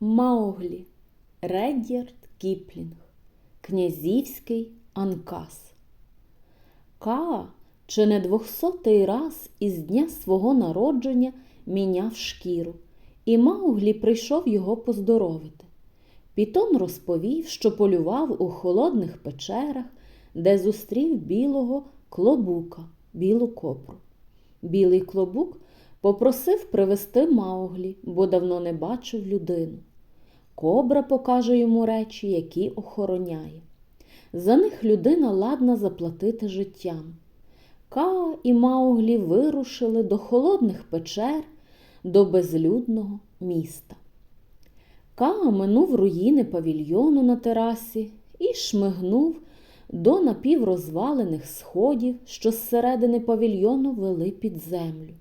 Мауглі Реддярд Кіплінг Князівський Анкас Каа чи не двохсотий раз із дня свого народження міняв шкіру, і Мауглі прийшов його поздоровити. Пітон розповів, що полював у холодних печерах, де зустрів білого клобука, білу копру. Білий клобук попросив привезти Мауглі, бо давно не бачив людину. Кобра покаже йому речі, які охороняє. За них людина ладна заплатити життям. Ка і Мауглі вирушили до холодних печер, до безлюдного міста. Ка минув руїни павільйону на терасі і шмигнув до напіврозвалених сходів, що зсередини павільйону вели під землю.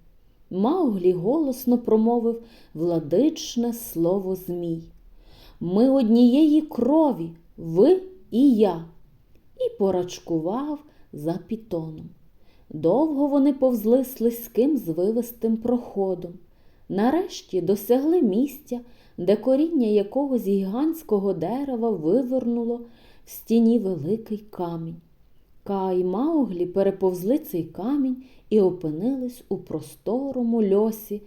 Мауглі голосно промовив владичне слово Змій. Ми однієї крові, ви і я, і порачкував за пітоном. Довго вони повзли слизьким звивистим проходом. Нарешті досягли місця, де коріння якогось гігантського дерева вивернуло в стіні великий камінь. Ка і Мауглі переповзли цей камінь і опинились у просторому льосі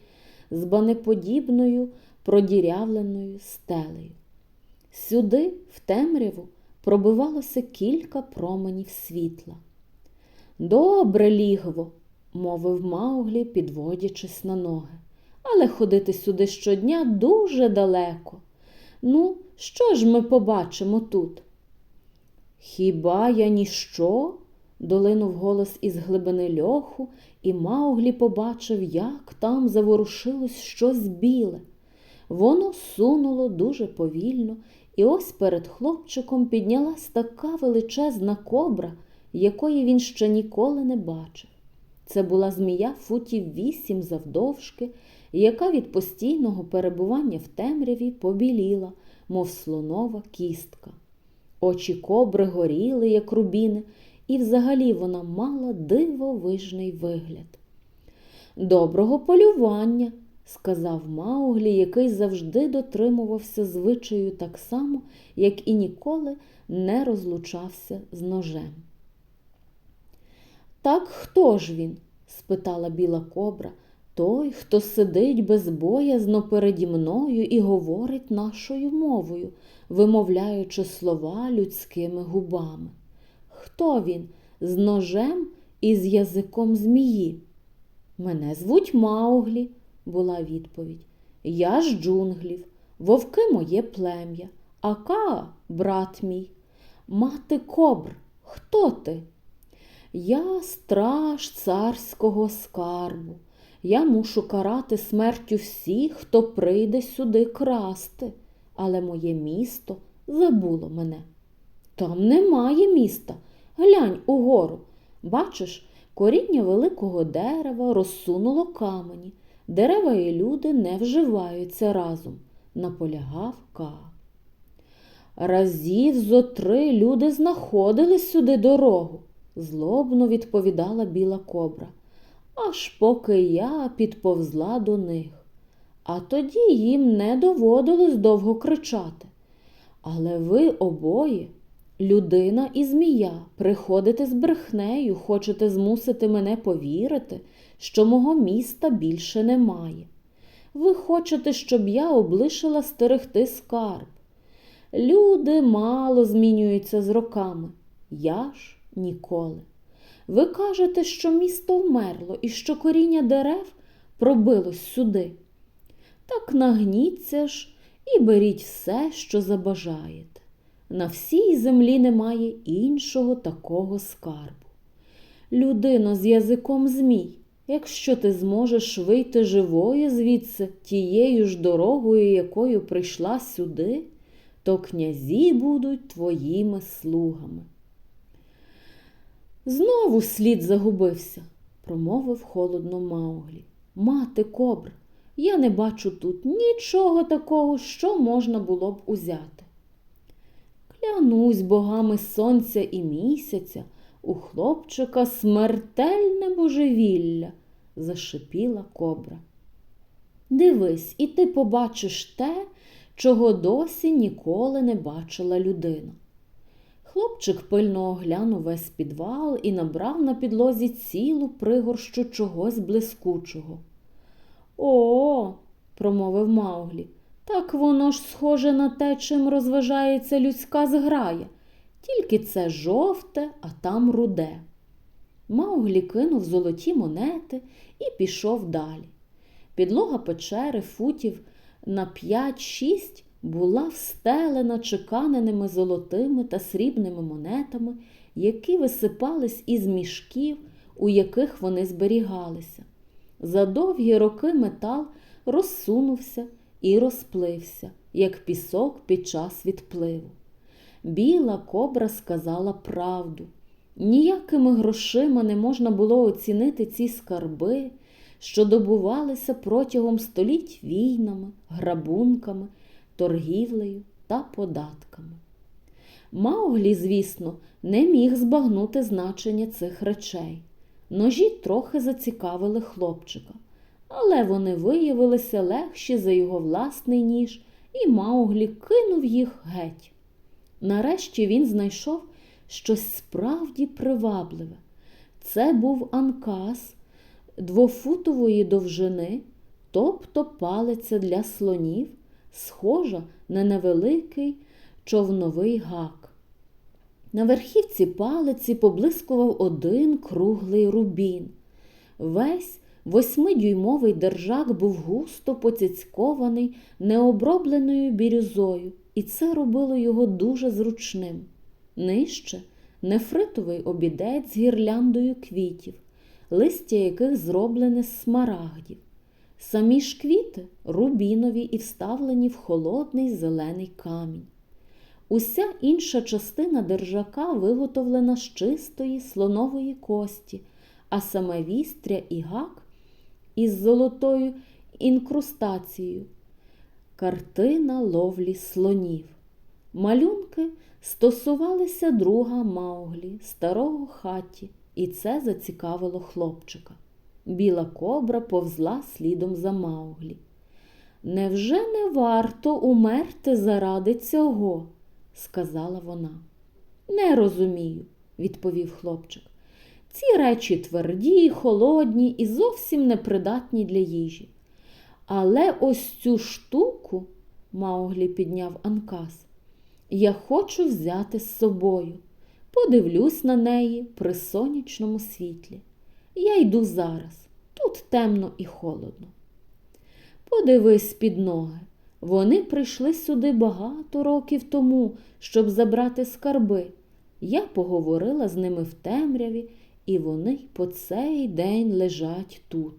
з банеподібною продірявленою стелею. Сюди, в темряву, пробивалося кілька променів світла. Добре лігво, мовив Мауглі, підводячись на ноги. Але ходити сюди щодня дуже далеко. Ну, що ж ми побачимо тут? Хіба я ніщо? Долинув голос із глибини льоху, і Мауглі побачив, як там заворушилось щось біле. Воно сунуло дуже повільно, і ось перед хлопчиком піднялась така величезна кобра, якої він ще ніколи не бачив. Це була змія футів вісім завдовжки, яка від постійного перебування в темряві побіліла, мов слонова кістка. Очі кобри горіли, як рубіни, і взагалі вона мала дивовижний вигляд. Доброго полювання, сказав Мауглі, який завжди дотримувався звичаю так само, як і ніколи не розлучався з ножем. Так хто ж він? спитала біла кобра. Той, хто сидить безбоязно переді мною і говорить нашою мовою, вимовляючи слова людськими губами. Хто він? З ножем і з язиком змії? Мене звуть Мауглі, була відповідь. Я з джунглів, вовки моє плем'я, а Каа – брат мій. Мати кобр, хто ти? Я страж царського скарбу. Я мушу карати смертю всіх, хто прийде сюди красти, але моє місто забуло мене. Там немає міста. Глянь угору. Бачиш, коріння великого дерева розсунуло камені. Дерева і люди не вживаються разом, наполягав Ка. Разів зо три люди знаходили сюди дорогу, злобно відповідала біла кобра аж поки я підповзла до них. А тоді їм не доводилось довго кричати. Але ви обоє, людина і змія, приходите з брехнею, хочете змусити мене повірити, що мого міста більше немає. Ви хочете, щоб я облишила стерегти скарб. Люди мало змінюються з роками, я ж ніколи. Ви кажете, що місто вмерло і що коріння дерев пробилось сюди. Так нагніться ж і беріть все, що забажаєте. На всій землі немає іншого такого скарбу. Людино з язиком змій, якщо ти зможеш вийти живою звідси тією ж дорогою, якою прийшла сюди, то князі будуть твоїми слугами. Знову слід загубився, промовив холодно Мауглі. Мати кобр, я не бачу тут нічого такого, що можна було б узяти. Клянусь богами сонця і місяця, у хлопчика смертельне божевілля, зашипіла кобра. Дивись, і ти побачиш те, чого досі ніколи не бачила людина. Хлопчик пильно оглянув весь підвал і набрав на підлозі цілу пригорщу чогось блискучого. О, промовив Мауглі, так воно ж схоже на те, чим розважається людська зграя, тільки це жовте, а там руде. Мауглі кинув золоті монети і пішов далі. Підлога печери футів на 5-6 була встелена чеканеними золотими та срібними монетами, які висипались із мішків, у яких вони зберігалися. За довгі роки метал розсунувся і розплився, як пісок під час відпливу. Біла кобра сказала правду. Ніякими грошима не можна було оцінити ці скарби, що добувалися протягом століть війнами, грабунками, торгівлею та податками. Мауглі, звісно, не міг збагнути значення цих речей. Ножі трохи зацікавили хлопчика, але вони виявилися легші за його власний ніж, і Мауглі кинув їх геть. Нарешті він знайшов щось справді привабливе. Це був анкас двофутової довжини, тобто палиця для слонів, схожа на невеликий човновий гак. На верхівці палиці поблискував один круглий рубін. Весь восьмидюймовий держак був густо поцяцькований необробленою бірюзою, і це робило його дуже зручним. Нижче нефритовий обідець з гірляндою квітів, листя яких зроблене з смарагдів. Самі ж квіти рубінові і вставлені в холодний зелений камінь. Уся інша частина держака виготовлена з чистої слонової кості, а саме вістря і гак із золотою інкрустацією. Картина ловлі слонів. Малюнки стосувалися друга Мауглі, старого хаті, і це зацікавило хлопчика. Біла кобра повзла слідом за Мауглі. Невже не варто умерти заради цього? сказала вона. Не розумію, відповів хлопчик. Ці речі тверді, холодні і зовсім непридатні для їжі. Але ось цю штуку, Мауглі підняв Анкас, я хочу взяти з собою. Подивлюсь на неї при сонячному світлі. Я йду зараз. Тут темно і холодно. Подивись під ноги. Вони прийшли сюди багато років тому, щоб забрати скарби. Я поговорила з ними в темряві, і вони по цей день лежать тут.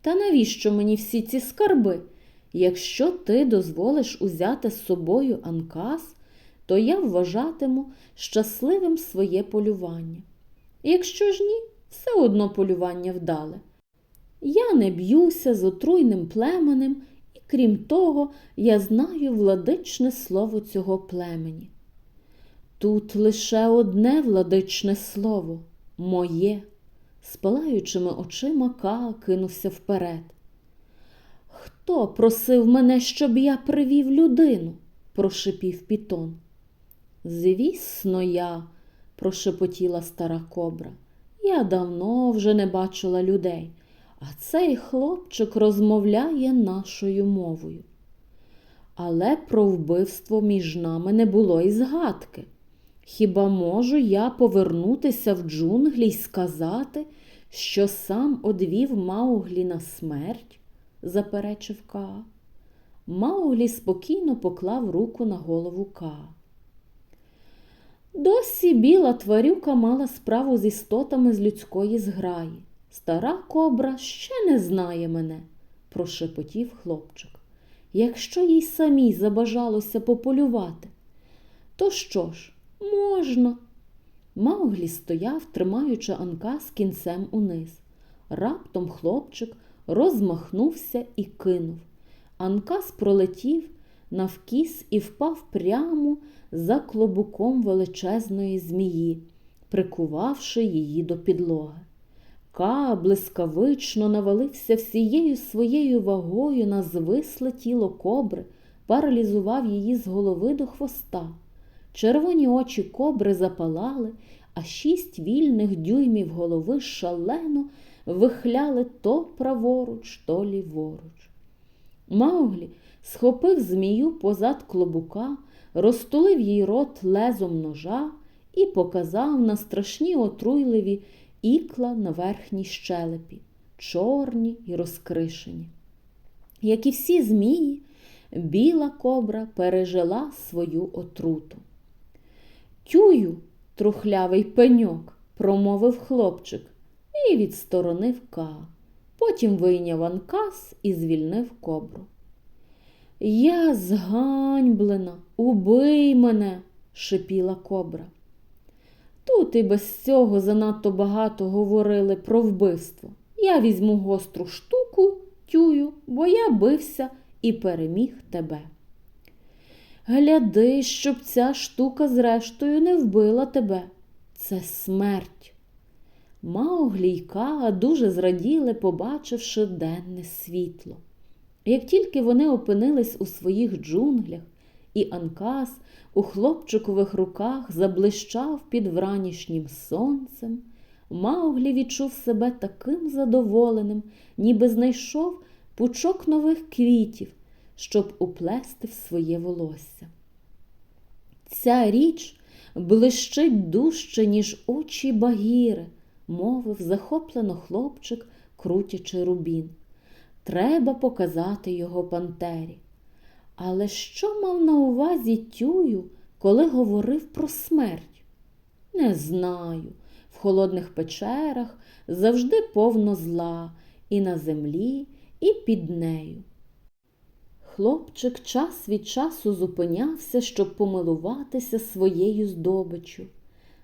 Та навіщо мені всі ці скарби? Якщо ти дозволиш узяти з собою анкас, то я вважатиму щасливим своє полювання. Якщо ж ні, все одно полювання вдале. Я не б'юся з отруйним племенем, і крім того, я знаю владичне слово цього племені. Тут лише одне владичне слово моє, з палаючими очима Ка кинувся вперед. Хто просив мене, щоб я привів людину? прошипів Пітон. Звісно, я, прошепотіла стара кобра. Я давно вже не бачила людей, а цей хлопчик розмовляє нашою мовою. Але про вбивство між нами не було і згадки. Хіба можу я повернутися в джунглі й сказати, що сам одвів Мауглі на смерть? заперечив Ка. Мауглі спокійно поклав руку на голову Ка. Досі біла тварюка мала справу з істотами з людської зграї. Стара кобра ще не знає мене, прошепотів хлопчик. Якщо їй самій забажалося пополювати, то що ж, можна. Мауглі стояв, тримаючи анкас кінцем униз. Раптом хлопчик розмахнувся і кинув. Анкас пролетів навкіс і впав прямо за клобуком величезної змії, прикувавши її до підлоги. Ка блискавично навалився всією своєю вагою на звисле тіло кобри, паралізував її з голови до хвоста. Червоні очі кобри запалали, а шість вільних дюймів голови шалено вихляли то праворуч, то ліворуч. Мауглі схопив змію позад клобука, розтулив їй рот лезом ножа і показав на страшні отруйливі ікла на верхній щелепі, чорні й розкришені. Як і всі змії, біла кобра пережила свою отруту. Тюю, трухлявий пеньок, промовив хлопчик і відсторонив Ка. Потім вийняв анкас і звільнив кобру. Я зганьблена, убий мене, шипіла кобра. Тут і без цього занадто багато говорили про вбивство. Я візьму гостру штуку, тюю, бо я бився і переміг тебе. Гляди, щоб ця штука зрештою не вбила тебе. Це смерть. Мауглі й Каа дуже зраділи, побачивши денне світло. Як тільки вони опинились у своїх джунглях, і Анкас у хлопчикових руках заблищав під вранішнім сонцем, Мауглі відчув себе таким задоволеним, ніби знайшов пучок нових квітів, щоб уплести в своє волосся. Ця річ блищить дужче, ніж очі багіри, мовив захоплено хлопчик, крутячи рубін. Треба показати його пантері. Але що мав на увазі тюю, коли говорив про смерть? Не знаю. В холодних печерах завжди повно зла і на землі, і під нею. Хлопчик час від часу зупинявся, щоб помилуватися своєю здобиччю.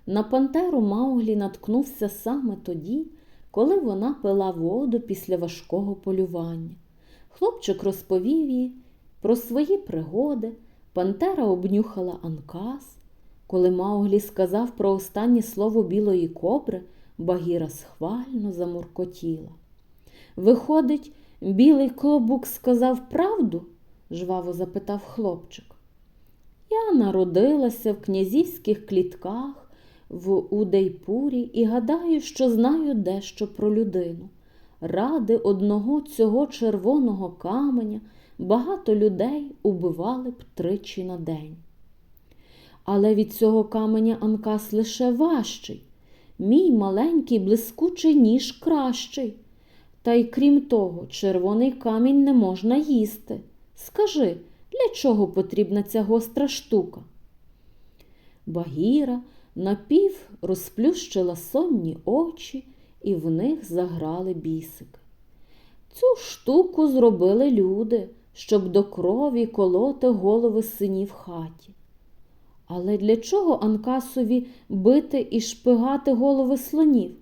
На пантеру Мауглі наткнувся саме тоді, коли вона пила воду після важкого полювання. Хлопчик розповів їй про свої пригоди, пантера обнюхала анкас. Коли Мауглі сказав про останнє слово білої кобри, Багіра схвально замуркотіла. Виходить, білий клобук сказав правду? Жваво запитав хлопчик. Я народилася в князівських клітках в Удейпурі і гадаю, що знаю дещо про людину. Ради одного цього червоного каменя багато людей убивали б тричі на день. Але від цього каменя Анкас лише важчий. Мій маленький блискучий ніж кращий. Та й крім того, червоний камінь не можна їсти. Скажи, для чого потрібна ця гостра штука? Багіра напів розплющила сонні очі, і в них заграли бісики. Цю штуку зробили люди, щоб до крові колоти голови синів хаті. Але для чого Анкасові бити і шпигати голови слонів?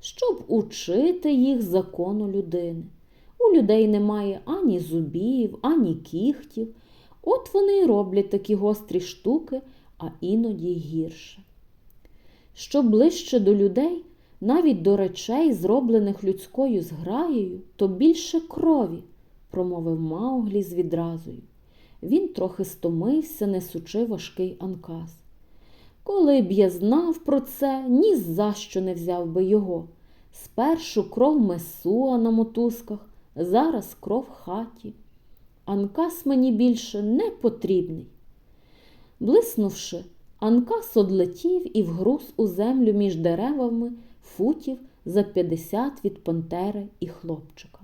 Щоб учити їх закону людини. У людей немає ані зубів, ані кіхтів. От вони й роблять такі гострі штуки, а іноді гірше. Що ближче до людей, навіть до речей, зроблених людською зграєю, то більше крові, промовив Мауглі з відразою. Він трохи стомився, несучи важкий анкас. Коли б я знав про це, ні за що не взяв би його. Спершу кров месуа на мотузках, зараз кров хаті. Анкас мені більше не потрібний. Блиснувши, Анкас одлетів і вгруз у землю між деревами футів за 50 від пантери і хлопчика.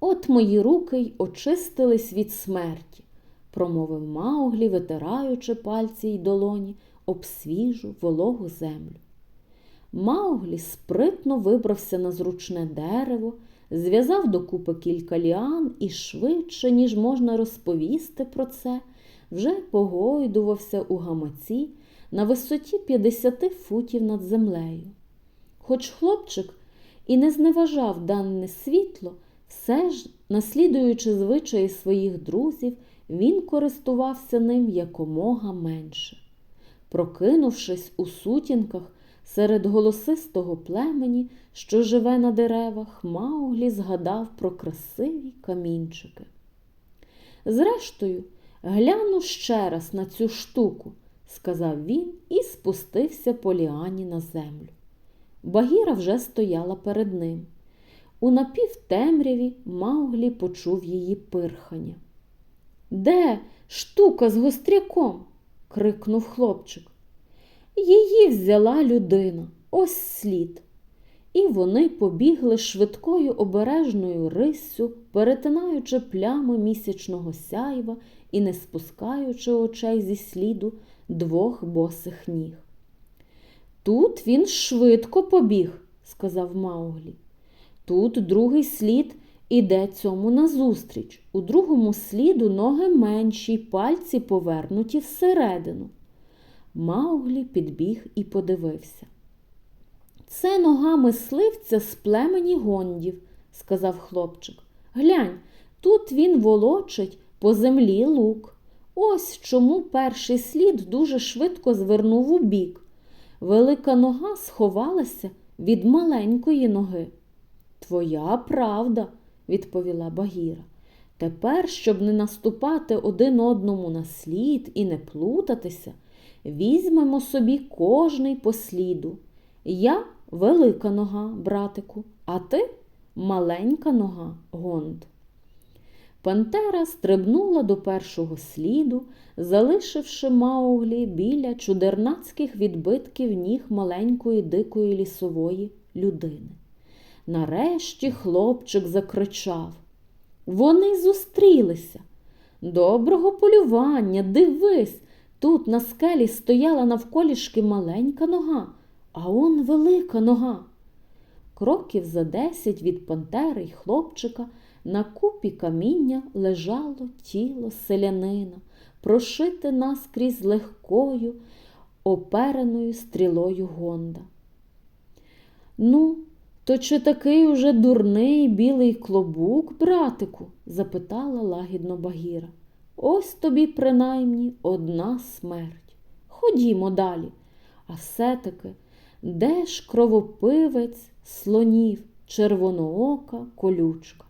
От мої руки й очистились від смерті, промовив Мауглі, витираючи пальці й долоні об свіжу вологу землю. Мауглі спритно вибрався на зручне дерево, зв'язав докупи кілька ліан і швидше, ніж можна розповісти про це, вже погойдувався у гамаці на висоті 50 футів над землею. Хоч хлопчик і не зневажав дане світло, все ж, наслідуючи звичаї своїх друзів, він користувався ним якомога менше. Прокинувшись у сутінках серед голосистого племені, що живе на деревах, Мауглі згадав про красиві камінчики. Зрештою, гляну ще раз на цю штуку, сказав він і спустився по ліані на землю. Багіра вже стояла перед ним. У напівтемряві Мауглі почув її пирхання. Де штука з гостряком? крикнув хлопчик. Її взяла людина, ось слід. І вони побігли швидкою обережною риссю, перетинаючи плями місячного сяйва і не спускаючи очей зі сліду двох босих ніг. Тут він швидко побіг, сказав Мауглі. Тут другий слід іде цьому назустріч. У другому сліду ноги менші, пальці повернуті всередину. Мауглі підбіг і подивився. Це нога мисливця з племені гондів, сказав хлопчик. Глянь, тут він волочить по землі лук. Ось чому перший слід дуже швидко звернув у бік. Велика нога сховалася від маленької ноги. Твоя правда, відповіла Багіра. Тепер, щоб не наступати один одному на слід і не плутатися, візьмемо собі кожний по сліду. Я велика нога, братику, а ти маленька нога, гонд. Пантера стрибнула до першого сліду, залишивши Мауглі біля чудернацьких відбитків ніг маленької дикої лісової людини. Нарешті хлопчик закричав. Вони зустрілися. Доброго полювання, дивись, тут на скелі стояла навколішки маленька нога, а он велика нога. Кроків за десять від пантери й хлопчика на купі каміння лежало тіло селянина, прошите наскрізь легкою, опереною стрілою Гонда. Ну, то чи такий уже дурний білий клобук, братику? запитала лагідно Багіра. Ось тобі, принаймні, одна смерть. Ходімо далі. А все-таки, де ж кровопивець, слонів, червоноока, колючка?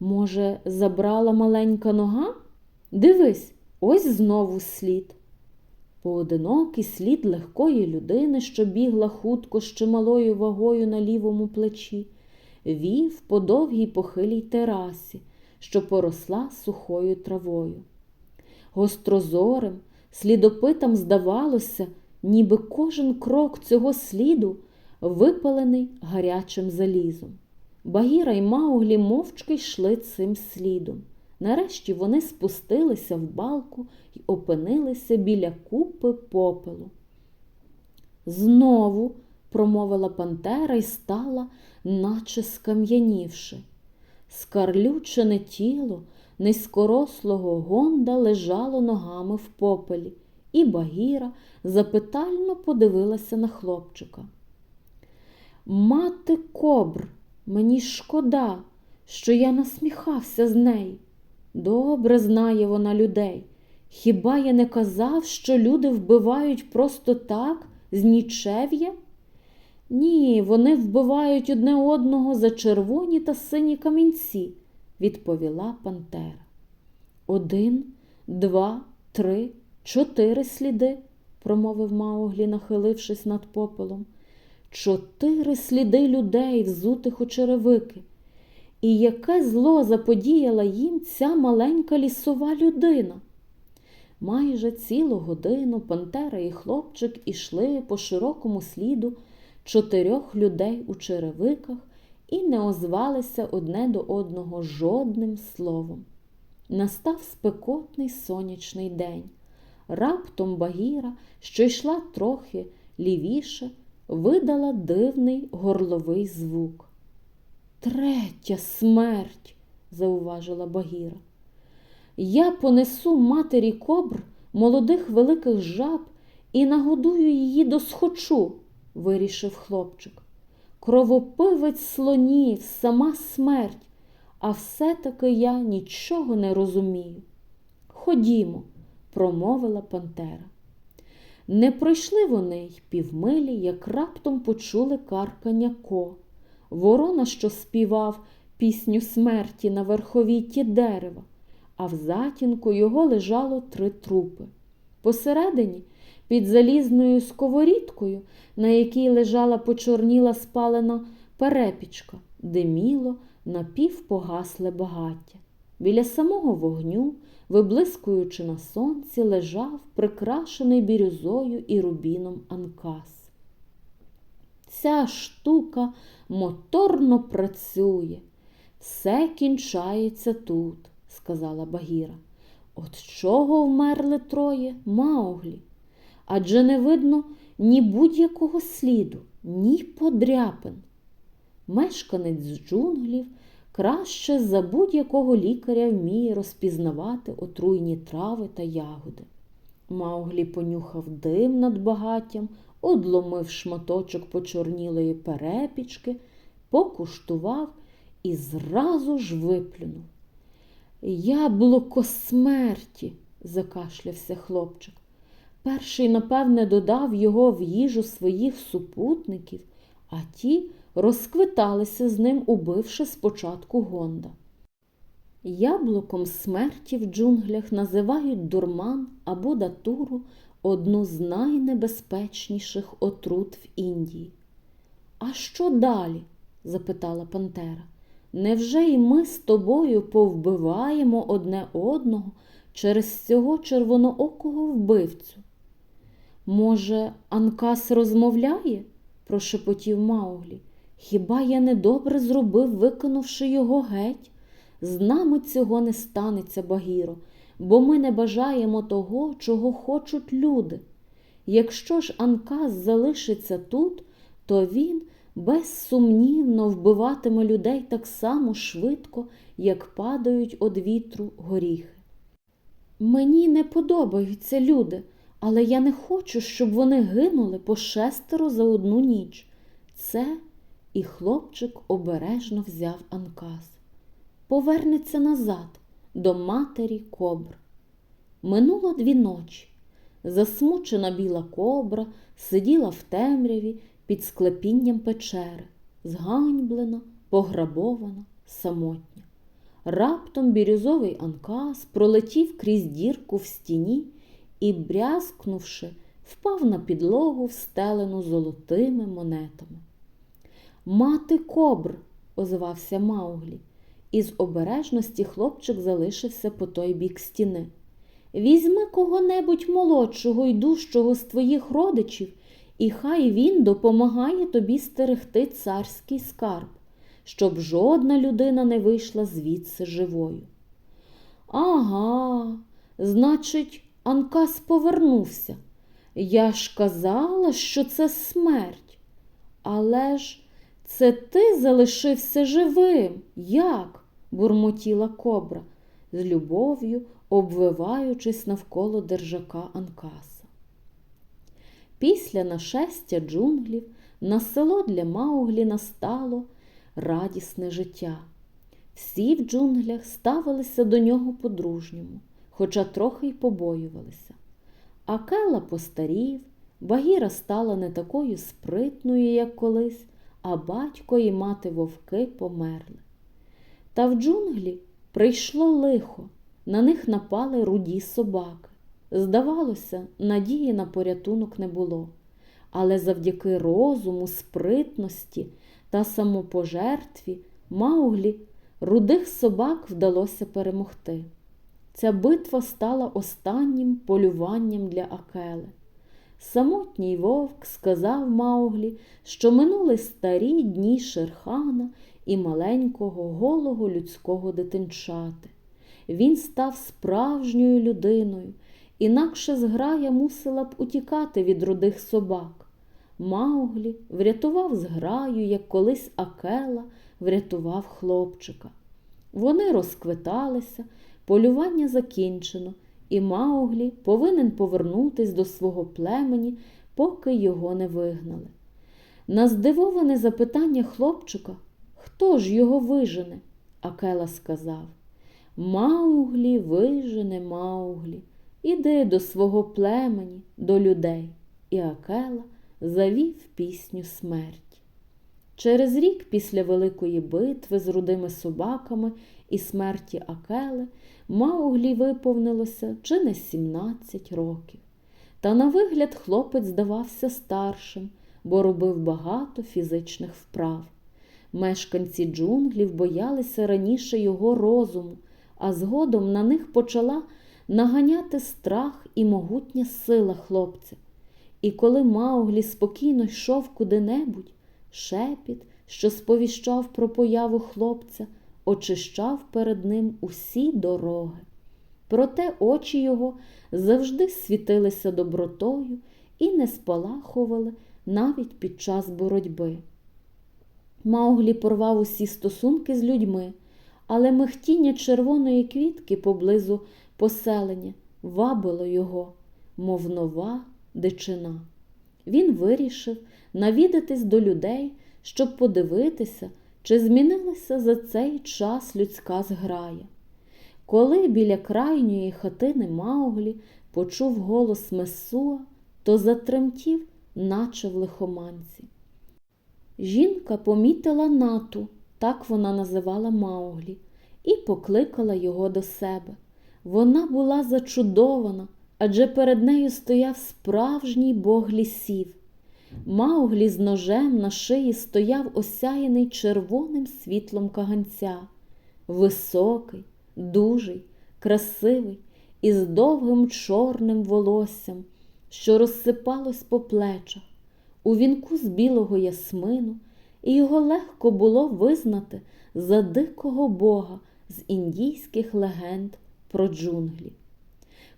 Може, забрала маленька нога? Дивись, ось знову слід. Поодинокий слід легкої людини, що бігла хутко з чималою вагою на лівому плечі, вів по довгій похилій терасі, що поросла сухою травою. Гострозорим, слідопитам здавалося, ніби кожен крок цього сліду випалений гарячим залізом. Багіра й Мауглі мовчки йшли цим слідом. Нарешті вони спустилися в балку і опинилися біля купи попелу. Знову, промовила Пантера і стала, наче скам'янівши. Скарлючене тіло низькорослого гонда лежало ногами в попелі, і Багіра запитально подивилася на хлопчика. Мати кобр, мені шкода, що я насміхався з неї. Добре знає вона людей. Хіба я не казав, що люди вбивають просто так, з нічев'я? Ні, вони вбивають одне одного за червоні та сині камінці, відповіла Пантера. Один, два, три, чотири сліди, промовив Мауглі, нахилившись над попелом. Чотири сліди людей, взутих у черевики. І яке зло заподіяла їм ця маленька лісова людина. Майже цілу годину Пантера і хлопчик ішли по широкому сліду чотирьох людей у черевиках і не озвалися одне до одного жодним словом. Настав спекотний сонячний день. Раптом Багіра, що йшла трохи лівіше, видала дивний горловий звук. Третя смерть, зауважила Багіра. Я понесу матері кобр молодих великих жаб і нагодую її досхочу, вирішив хлопчик. Кровопивець слонів, сама смерть, а все-таки я нічого не розумію. Ходімо, промовила Пантера. Не пройшли вони й півмилі, як раптом почули каркання ко. Ворона, що співав пісню смерті на верховітті дерева, а в затінку його лежало три трупи. Посередині, під залізною сковорідкою, на якій лежала почорніла спалена перепічка, диміло напівпогасле багаття. Біля самого вогню, виблискуючи на сонці, лежав прикрашений бірюзою і рубіном анкас. Ця штука моторно працює. Все кінчається тут, сказала Багіра. От чого вмерли троє Мауглі? Адже не видно ні будь-якого сліду, ні подряпин. Мешканець з джунглів краще за будь-якого лікаря вміє розпізнавати отруйні трави та ягоди. Мауглі понюхав дим над багаттям, одломив шматочок почорнілої перепічки, покуштував і зразу ж виплюнув. Яблуко смерті, закашлявся хлопчик. Перший, напевне, додав його в їжу своїх супутників, а ті розквиталися з ним, убивши спочатку Гонда. Яблуком смерті в джунглях називають дурман або датуру одну з найнебезпечніших отрут в Індії. А що далі? запитала Пантера. Невже й ми з тобою повбиваємо одне одного через цього червоноокого вбивцю? Може, Анкас розмовляє? прошепотів Мауглі. Хіба я недобре зробив, викинувши його геть? З нами цього не станеться, Багіро, бо ми не бажаємо того, чого хочуть люди. Якщо ж Анкас залишиться тут, то він безсумнівно вбиватиме людей так само швидко, як падають од вітру горіхи. Мені не подобаються люди, але я не хочу, щоб вони гинули по шестеро за одну ніч. Це і хлопчик обережно взяв Анкас. Повернеться назад до матері кобр. Минуло дві ночі. Засмучена біла кобра сиділа в темряві під склепінням печери, зганьблена, пограбована, самотня. Раптом бірюзовий анкас пролетів крізь дірку в стіні і, брязкнувши, впав на підлогу, встелену золотими монетами. Мати кобр, озвався Мауглі. Із обережності хлопчик залишився по той бік стіни. Візьми кого-небудь молодшого й дужчого з твоїх родичів, і хай він допомагає тобі стерегти царський скарб, щоб жодна людина не вийшла звідси живою. Ага, значить, Анкас повернувся. Я ж казала, що це смерть. Але ж це ти залишився живим. Як? бурмотіла кобра, з любов'ю обвиваючись навколо держака Анкаса. Після нашестя джунглів на село для Мауглі настало радісне життя. Всі в джунглях ставилися до нього по-дружньому, хоча трохи й побоювалися. Акела постарів, Багіра стала не такою спритною, як колись, а батько і мати вовки померли. Та в джунглі прийшло лихо, на них напали руді собаки. Здавалося, надії на порятунок не було, але завдяки розуму, спритності та самопожертві Мауглі рудих собак вдалося перемогти. Ця битва стала останнім полюванням для Акели. Самотній вовк сказав Мауглі, що минули старі дні Шерхана і маленького голого людського дитинчати. Він став справжньою людиною, інакше зграя мусила б утікати від рудих собак. Мауглі врятував зграю, як колись Акела врятував хлопчика. Вони розквиталися, полювання закінчено, і Мауглі повинен повернутись до свого племені, поки його не вигнали. На здивоване запитання хлопчика, хто ж його вижене? Акела сказав Мауглі вижене Мауглі, іди до свого племені, до людей. І Акела завів пісню смерті. Через рік після великої битви з рудими собаками і смерті Акели Мауглі виповнилося чи не 17 років. Та на вигляд хлопець здавався старшим, бо робив багато фізичних вправ. Мешканці джунглів боялися раніше його розуму, а згодом на них почала наганяти страх і могутня сила хлопця. І коли Мауглі спокійно йшов куди-небудь, шепіт, що сповіщав про появу хлопця, очищав перед ним усі дороги. Проте очі його завжди світилися добротою і не спалахували навіть під час боротьби. Мауглі порвав усі стосунки з людьми, але михтіння червоної квітки поблизу поселення вабило його, мов нова дичина. Він вирішив навідатись до людей, щоб подивитися, чи змінилася за цей час людська зграя. Коли біля крайньої хатини Мауглі почув голос Месуа, то затремтів, наче в лихоманці. Жінка помітила нату, так вона називала Мауглі, і покликала його до себе. Вона була зачудована, адже перед нею стояв справжній бог лісів. Мауглі з ножем на шиї стояв осяяний червоним світлом каганця, високий, дужий, красивий, із довгим чорним волоссям, що розсипалось по плечах, у вінку з білого ясмину, і його легко було визнати за дикого бога з індійських легенд про джунглі.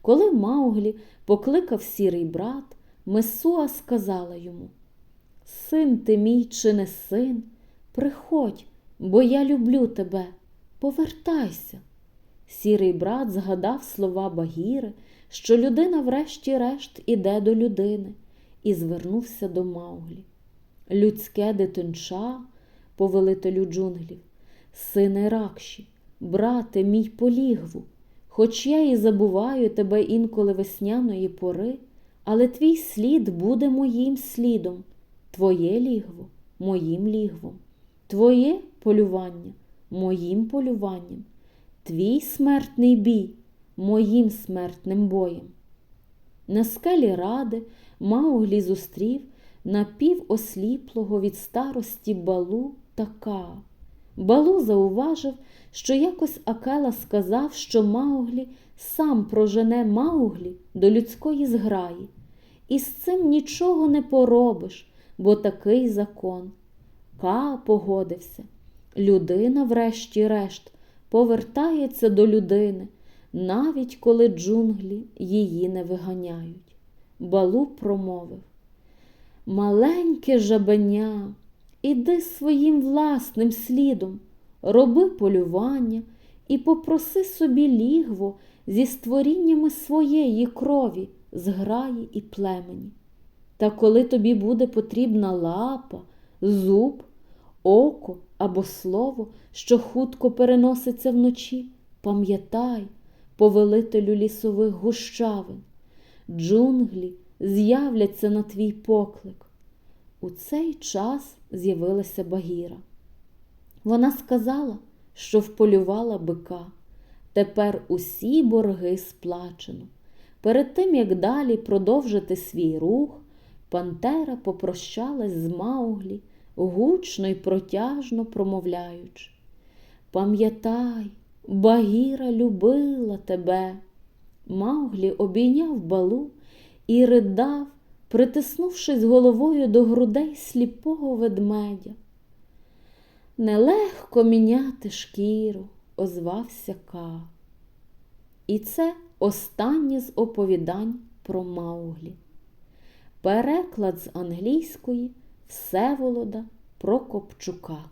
Коли Мауглі покликав сірий брат, Месуа сказала йому Син ти мій чи не син, приходь, бо я люблю тебе, повертайся. Сірий брат згадав слова Багіри, що людина врешті-решт іде до людини, і звернувся до Мауглі. Людське дитинча, повелителю джунглів, сине Ракші, брате мій полігву, хоч я і забуваю тебе інколи весняної пори, але твій слід буде моїм слідом, твоє лігво моїм лігвом, твоє полювання моїм полюванням, твій смертний бій моїм смертним боєм. На скелі ради Мауглі зустрів напівосліплого від старості балу та Каа. Балу зауважив, що якось Акела сказав, що Мауглі сам прожене Мауглі до людської зграї, і з цим нічого не поробиш, бо такий закон. Каа погодився. Людина, врешті-решт, повертається до людини, навіть коли джунглі її не виганяють. Балу промовив Маленьке жабеня, іди своїм власним слідом, роби полювання і попроси собі лігво зі створіннями своєї крові, зграї і племені. Та коли тобі буде потрібна лапа, зуб, око або слово, що хутко переноситься вночі, пам'ятай, повелителю лісових гущавин, джунглі з'являться на твій поклик. У цей час з'явилася Багіра. Вона сказала, що вполювала бика. Тепер усі борги сплачено. Перед тим, як далі продовжити свій рух, Пантера попрощалась з Мауглі, гучно й протяжно промовляючи. Пам'ятай, Багіра любила тебе. Мауглі обійняв балу і ридав, притиснувшись головою до грудей сліпого ведмедя. Нелегко міняти шкіру, озвався Ка. І це останнє з оповідань про Мауглі. Переклад з англійської Всеволода Прокопчука.